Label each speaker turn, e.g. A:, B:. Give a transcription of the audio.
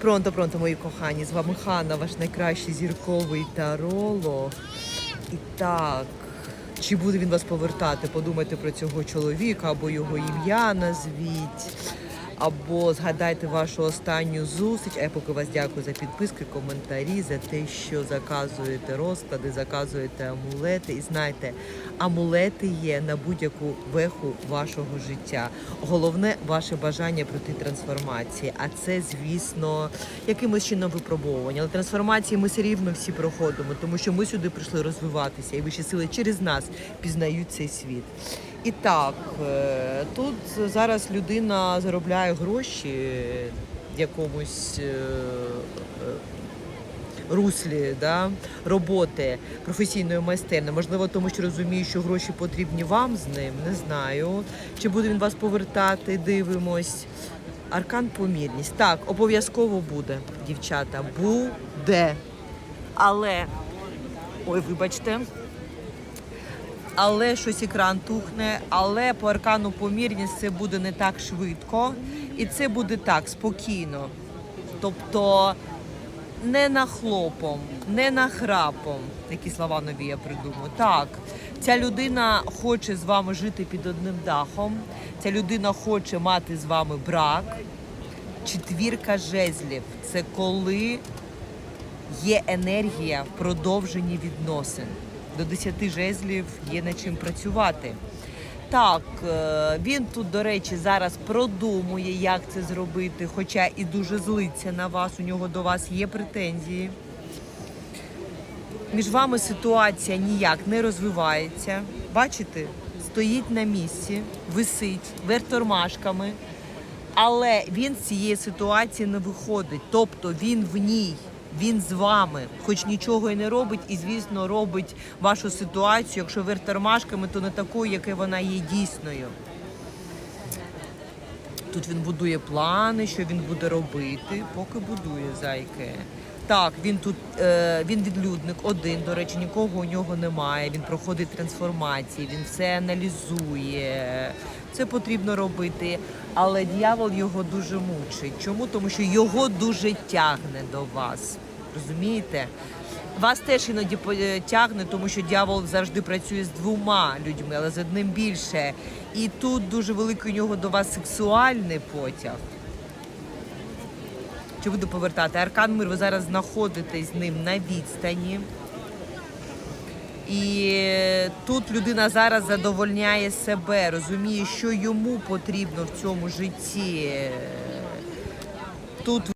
A: Пронто, пронто, мої кохані. З вами Ханна, ваш найкращий зірковий таролог. І так, чи буде він вас повертати? Подумайте про цього чоловіка або його ім'я назвіть. Або згадайте вашу останню зустріч. А я поки вас дякую за підписки, коментарі, за те, що заказуєте розклади, заказуєте амулети. І знайте, амулети є на будь-яку веху вашого життя. Головне ваше бажання пройти трансформації. А це, звісно, якимось чином випробовування. Але трансформації ми все рівно всі проходимо, тому що ми сюди прийшли розвиватися, і вищі сили через нас пізнають цей світ. І так, е, тут зараз людина заробляє гроші якомусь е, е, руслі да, роботи професійної майстерні. Можливо, тому що розумію, що гроші потрібні вам з ним. Не знаю. Чи буде він вас повертати? Дивимось. Аркан помірність. Так, обов'язково буде, дівчата. Буде. Але. Ой, вибачте але щось екран тухне. Але по аркану помірність це буде не так швидко, і це буде так спокійно. Тобто не нахлопом, не нахрапом. Такі слова нові я придумаю. Так, ця людина хоче з вами жити під одним дахом. Ця людина хоче мати з вами брак. Четвірка жезлів це коли є енергія в продовженні відносин. До 10 жезлів є над чим працювати. Так, е, він тут, до речі, зараз продумує, як це зробити, хоча і дуже злиться на вас. У нього до вас є претензії. Між вами ситуація ніяк не розвивається. Бачите, стоїть на місці, висить вверх тормашками, але він з цієї ситуації не виходить. Тобто він в ній, він з вами, хоч нічого і не робить, і звісно робить вашу ситуацію, якщо ви тормашками, то не такою, яка вона є дійсною. Тут він будує плани, що він буде робити, поки будує зайки. Так, він тут е, він відлюдник один. До речі, нікого у нього немає. Він проходить трансформації, він все аналізує. Це потрібно робити. Але дьявол його дуже мучить. Чому? Тому що його дуже тягне до вас. Розумієте? Вас теж іноді е, тягне, тому що дьявол завжди працює з двома людьми, але з одним більше. І тут дуже великий у нього до вас сексуальний потяг. Чи буду повертати? Аркан Мир, ви зараз знаходитесь з ним на відстані. І тут людина зараз задовольняє себе, розуміє, що йому потрібно в цьому житті. Тут